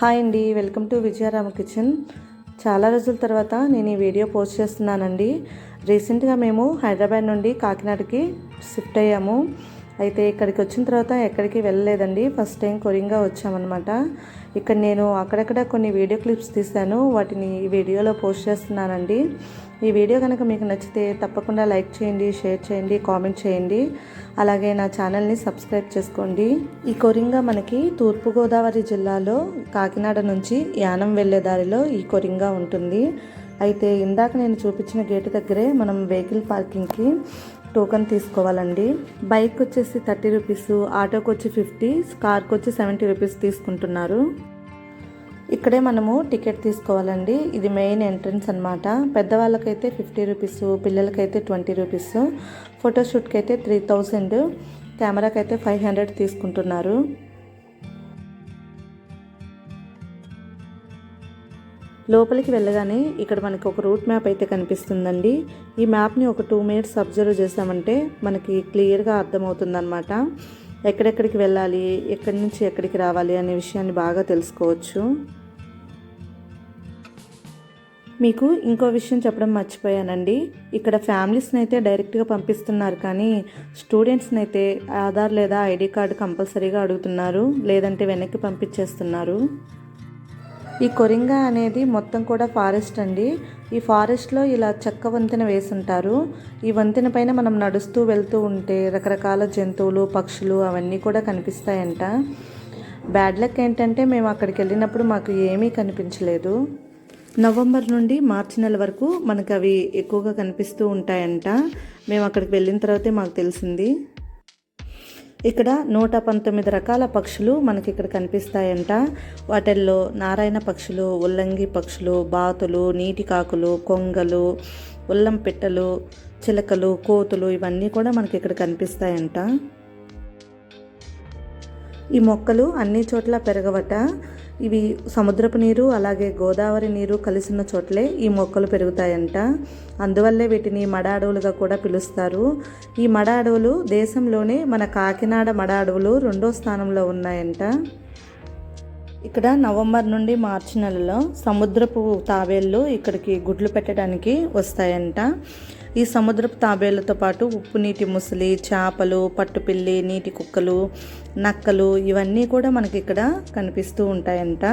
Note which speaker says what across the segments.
Speaker 1: Hi అండి welcome to Vijayarama kitchen. చాలా రోజుల తర్వాత నేను ఈ వీడియో పోస్ట్ చేస్తున్నానండి. రీసెంట్గా మేము హైదరాబాద్ నుండి కాకినాడకి షిఫ్ట్ అయ్యాము. అయితే ఇక్కడికి వచ్చిన తర్వాత ఎక్కడికి వెళ్ళలేదండి. ఫస్ట్ టైం కొరింగా వచ్చామన్నమాట. ఇక్కడ నేను అక్కడక్కడ కొన్ని వీడియో క్లిప్స్ తీశాను. వాటిని ఈ వీడియోలో పోస్ట్ చేస్తున్నానండి. ఈ వీడియో కనుక మీకు నచ్చితే తప్పకుండా లైక్ చేయండి షేర్ చేయండి కామెంట్ చేయండి. అలాగే నా ఛానల్ని సబ్స్క్రైబ్ చేసుకోండి. ఈ కొరింగా మనకి తూర్పుగోదావరి జిల్లాలో కాకినాడ నుంచి యానం వెళ్ళే దారిలో ఈ కొరింగా ఉంటుంది. అయితే ఇందాక నేను చూపించిన గేటు దగ్గరే మనం వెహికల్ పార్కింగ్కి టోకెన్ తీసుకోవాలండి. బైక్ వచ్చేసి థర్టీ రూపీస్ ఆటోకి వచ్చి ఫిఫ్టీ కార్కి వచ్చి సెవెంటీ రూపీస్ తీసుకుంటున్నారు. ఇక్కడే మనము టికెట్ తీసుకోవాలండి. ఇది మెయిన్ ఎంట్రన్స్ అనమాట పెద్దవాళ్ళకైతే ఫిఫ్టీ రూపీస్ పిల్లలకైతే ట్వంటీ రూపీస్ ఫోటోషూట్కి అయితే త్రీ థౌజండ్ కెమెరాకి అయితే ఫైవ్ హండ్రెడ్ తీసుకుంటున్నారు. లోపలికి వెళ్ళగానే ఇక్కడ మనకి ఒక రూట్ మ్యాప్ అయితే కనిపిస్తుందండి. ఈ మ్యాప్ని ఒక టూ మినిట్స్ అబ్జర్వ్ చేసామంటే మనకి క్లియర్గా అర్థమవుతుందన్నమాట. ఎక్కడెక్కడికి వెళ్ళాలి ఎక్కడి నుంచి ఎక్కడికి రావాలి అనే విషయాన్ని బాగా తెలుసుకోవచ్చు. మీకు ఇంకో విషయం చెప్పడం మర్చిపోయానండి. ఇక్కడ ఫ్యామిలీస్ని అయితే డైరెక్ట్గా పంపిస్తున్నారు కానీ స్టూడెంట్స్ని అయితే ఆధార్ లేదా ఐడి కార్డు కంపల్సరీగా అడుగుతున్నారు లేదంటే వెనక్కి పంపించేస్తున్నారు. ఈ కొరింగా అనేది మొత్తం కూడా ఫారెస్ట్ అండి. ఈ ఫారెస్ట్లో ఇలా చెక్క వంతెన వేసుంటారు. ఈ వంతెన పైన మనం నడుస్తూ వెళ్తూ ఉంటే రకరకాల జంతువులు పక్షులు అవన్నీ కూడా కనిపిస్తాయంట. బ్యాడ్ లక్ ఏంటంటే మేము అక్కడికి వెళ్ళినప్పుడు మాకు ఏమీ కనిపించలేదు. నవంబర్ నుండి మార్చి నెల వరకు మనకు అవి ఎక్కువగా కనిపిస్తూ ఉంటాయంట. మేము అక్కడికి వెళ్ళిన తర్వాతే మాకు తెలిసింది. ఇక్కడ నూట పంతొమ్మిది రకాల పక్షులు మనకి ఇక్కడ కనిపిస్తాయంట. వాటిల్లో నారాయణ పక్షులు ఉల్లంగి పక్షులు బాతులు నీటి కాకులు కొంగలు ఉల్లం పిట్టలు చిలకలు కోతులు ఇవన్నీ కూడా మనకి ఇక్కడ కనిపిస్తాయంట. ఈ మొక్కలు అన్ని చోట్ల పెరగవట. ఇవి సముద్రపు నీరు అలాగే గోదావరి నీరు కలిసిన చోట్లే ఈ మొక్కలు పెరుగుతాయంట. అందువల్లే వీటిని మడ అడవులుగా కూడా పిలుస్తారు. ఈ మడ అడవులు దేశంలోనే మన కాకినాడ మడ అడవులు రెండో స్థానంలో ఉన్నాయంట. ఇక్కడ నవంబర్ నుండి మార్చి నెలలో సముద్రపు తాబేళ్ళు ఇక్కడికి గుడ్లు పెట్టడానికి వస్తాయంట. ఈ సముద్రపు తాబేళ్ళతో పాటు ఉప్పు నీటి ముసలి చేపలు పట్టుపిల్లి నీటి కుక్కలు నక్కలు ఇవన్నీ కూడా మనకి ఇక్కడ కనిపిస్తూ ఉంటాయంట.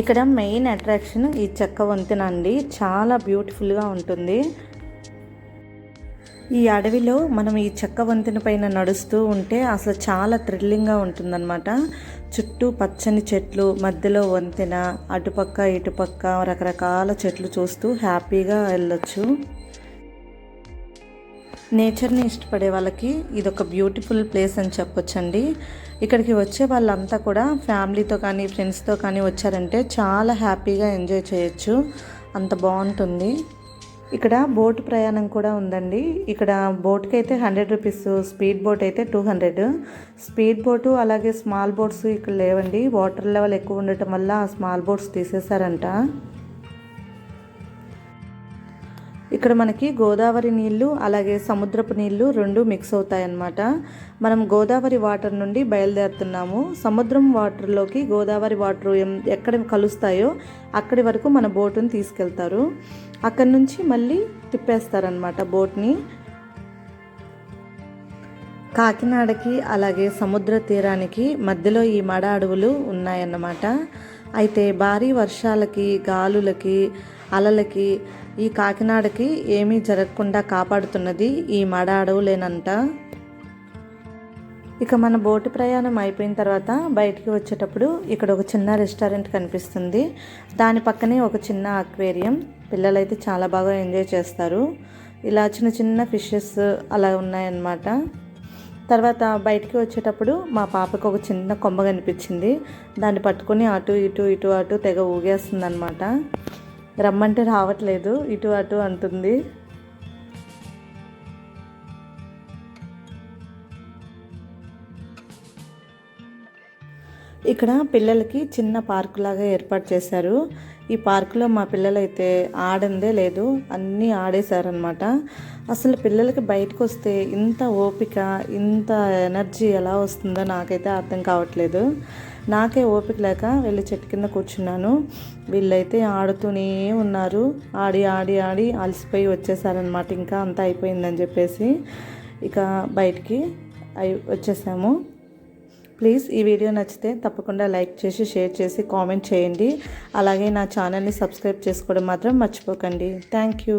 Speaker 1: ఇక్కడ మెయిన్ అట్రాక్షన్ ఈ చెక్క వంతెన అండి. చాలా బ్యూటిఫుల్గా ఉంటుంది. ఈ అడవిలో మనం ఈ చెక్క వంతెన పైన నడుస్తూ ఉంటే అసలు చాలా థ్రిల్లింగ్గా ఉంటుందన్నమాట. చుట్టూ పచ్చని చెట్లు మధ్యలో వంతెన అటుపక్క ఇటుపక్క రకరకాల చెట్లు చూస్తూ హ్యాపీగా వెళ్ళొచ్చు. నేచర్ని ఇష్టపడే వాళ్ళకి ఇది ఒక బ్యూటిఫుల్ ప్లేస్ అని చెప్పొచ్చండి. ఇక్కడికి వచ్చే వాళ్ళంతా కూడా ఫ్యామిలీతో కానీ ఫ్రెండ్స్తో కానీ వచ్చారంటే చాలా హ్యాపీగా ఎంజాయ్ చేయొచ్చు. అంత బాగుంటుంది. ఇక్కడ బోట్ ప్రయాణం కూడా ఉందండి. ఇక్కడ బోట్కి అయితే హండ్రెడ్ రూపీస్ స్పీడ్ బోట్ అయితే టూ హండ్రెడ్. స్పీడ్ బోటు అలాగే స్మాల్ బోట్స్ ఇక్కడ లేవండి. వాటర్ లెవెల్ ఎక్కువ ఉండటం వల్ల స్మాల్ బోట్స్ తీసేశారంట. ఇక్కడ మనకి గోదావరి నీళ్ళు అలాగే సముద్రపు నీళ్ళు రెండు మిక్స్ అవుతాయి అన్నమాట మనం గోదావరి వాటర్ నుండి బయలుదేరుతున్నాము. సముద్రం వాటర్లోకి గోదావరి వాటర్ ఎక్కడ కలుస్తాయో అక్కడి వరకు మన బోటుని తీసుకెళ్తారు. అక్కడి నుంచి మళ్ళీ తిప్పేస్తారనమాట బోట్ని. కాకినాడకి అలాగే సముద్ర తీరానికి మధ్యలో ఈ మడ అడవులు ఉన్నాయన్నమాట. అయితే భారీ వర్షాలకి గాలులకి అలలకి ఈ కాకినాడకి ఏమీ జరగకుండా కాపాడుతున్నది ఈ మడ అడవులేనంట. ఇక మన బోటు ప్రయాణం అయిపోయిన తర్వాత బయటికి వచ్చేటప్పుడు ఇక్కడ ఒక చిన్న రెస్టారెంట్ కనిపిస్తుంది. దాని పక్కనే ఒక చిన్న అక్వేరియం పిల్లలైతే చాలా బాగా ఎంజాయ్ చేస్తారు. ఇలా చిన్న చిన్న ఫిషెస్ అలా ఉన్నాయన్నమాట. తర్వాత బయటికి వచ్చేటప్పుడు మా పాపకు ఒక చిన్న కొమ్మ కనిపించింది. దాన్ని పట్టుకొని అటు ఇటు ఇటు అటు తెగ ఊగేస్తుంది అనమాట రమ్మంటే రావట్లేదు ఇటు అటు అంటుంది. ఇక్కడ పిల్లలకి చిన్న పార్కు లాగా ఏర్పాటు చేశారు. ఈ పార్కులో మా పిల్లలైతే ఆడందే లేదు అన్నీ ఆడేశారనమాట అసలు పిల్లలకి బయటకు వస్తే ఇంత ఓపిక ఇంత ఎనర్జీ ఎలా వస్తుందో నాకైతే అర్థం కావట్లేదు. నాకే ఓపిక లేక వెళ్ళి చెట్టు కింద కూర్చున్నాను. వీళ్ళైతే ఆడుతూనే ఉన్నారు. ఆడి ఆడి ఆడి అలసిపోయి వచ్చేసారనమాట ఇంకా అంతా అయిపోయిందని చెప్పేసి ఇక బయటికి అయి వచ్చేసాము. ప్లీజ్ ఈ వీడియో నచ్చితే తప్పకుండా లైక్ చేసి షేర్ చేసి కామెంట్ చేయండి. అలాగే నా ఛానల్ని సబ్స్క్రైబ్ చేసుకోవడం మాత్రం మర్చిపోకండి. Thank you.